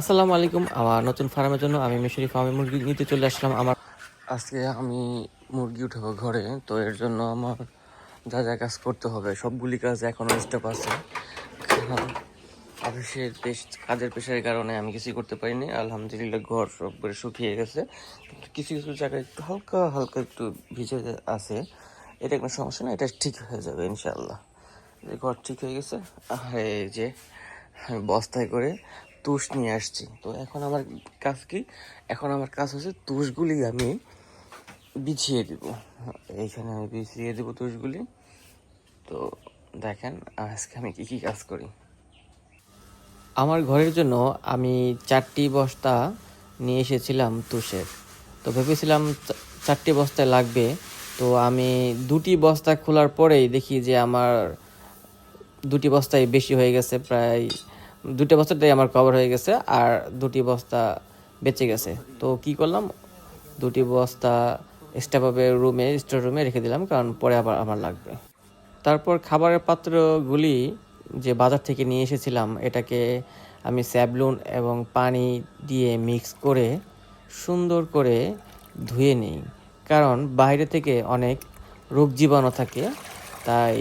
আসসালামু আলাইকুম। আমার নতুন ফার্মের জন্য আমি মিশরি ফার্মে মুরগি নিতে চলে আসলাম। আমার আজকে আমি মুরগি উঠাবো ঘরে, তো এর জন্য আমার যা যা কাজ করতে হবে, সবগুলি কাজ এখনও স্টেপ আছে। অফিসের পেশ, কাজের পেশার কারণে আমি কিছুই করতে পারিনি। আলহামদুলিল্লাহ ঘর সব করে শুকিয়ে গেছে। কিছু কিছু জায়গায় একটু হালকা হালকা একটু ভিজে আছে। এটা কোনো সমস্যা না, এটা ঠিক হয়ে যাবে ইনশাল্লাহ যে ঘর ঠিক হয়ে গেছে আর এই যে বস্তায় করে তুষ নিয়ে আসছি। তো এখন আমার কাজ কি? এখন আমার কাজ হচ্ছে তুষগুলি আমি বিছিয়ে দিব। এইখানে আমি বিছিয়ে দেবো তুষগুলি। তো দেখেন, আজকে আমি কি কি কাজ করি। আমার ঘরের জন্য আমি চারটি বস্তা নিয়ে এসেছিলাম তুষের। তো ভেবেছিলাম চারটি বস্তা লাগবে। তো আমি দুটি বস্তা খোলার পরেই দেখি যে আমার দুটি বস্তায় বেশি হয়ে গেছে, প্রায় দুটি বস্তাটাই আমার কভার হয়ে গেছে আর দুটি বস্তা বেঁচে গেছে। তো কি করলাম? দুটি বস্তা স্টাফাবের রুমে স্টোর রুমে রেখে দিলাম, কারণ পরে আবার আমার লাগবে। তারপর খাবারের পাত্রগুলি যে বাজার থেকে নিয়ে এসেছিলাম, এটাকে আমি স্যাবলুন এবং পানি দিয়ে মিক্স করে সুন্দর করে ধুয়ে নিই। কারণ বাইরে থেকে অনেক রোগ জীবাণু থাকে, তাই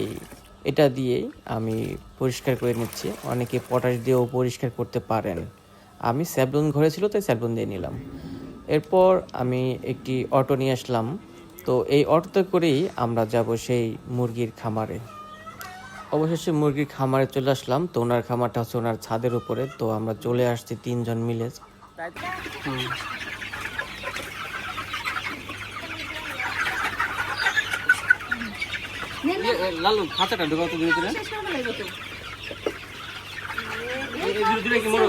এটা দিয়েই আমি পরিষ্কার করে নিচ্ছি। অনেকে পটাশ দিয়েও পরিষ্কার করতে পারেন। আমি স্যাবলুন ঘরে ছিল তাই স্যাবলুন দিয়ে নিলাম। এরপর আমি একটি অটো নিয়ে আসলাম। তো এই অটোতে করেই আমরা যাব সেই মুরগির খামারে। অবশেষে মুরগির খামারে চলে আসলাম। তো ওনার খামারটা হচ্ছে ওনার ছাদের উপরে। তো আমরা চলে আসছি তিনজন মিলে। লালু খাঁচাটা ঢোকাও তো ধীরে ধীরে। ধীরে ধীরে কি মরো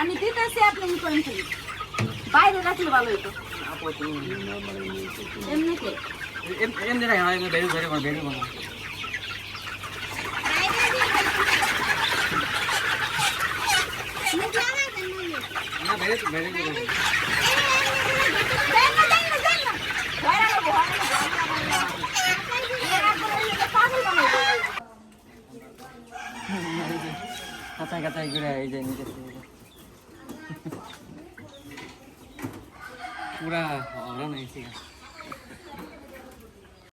আমি দিতেছি আপনি ই করেন বাইরে রাখলে ভালো হতো এমনি কে এমনি রাখা হয় বেরিয়ে বেরিয়ে বেরিয়ে না বেরিয়ে বেরিয়ে দেন না, দেন না, দেন না। ঘরে রাখব, ঘরে রাখব, ঘরে রাখব। এ রাখব না, এটা পাগল বানাবো। কাঁচাই কাঁচাই করে এই যে নিচে পুরা হরা নাই ঠিক আছে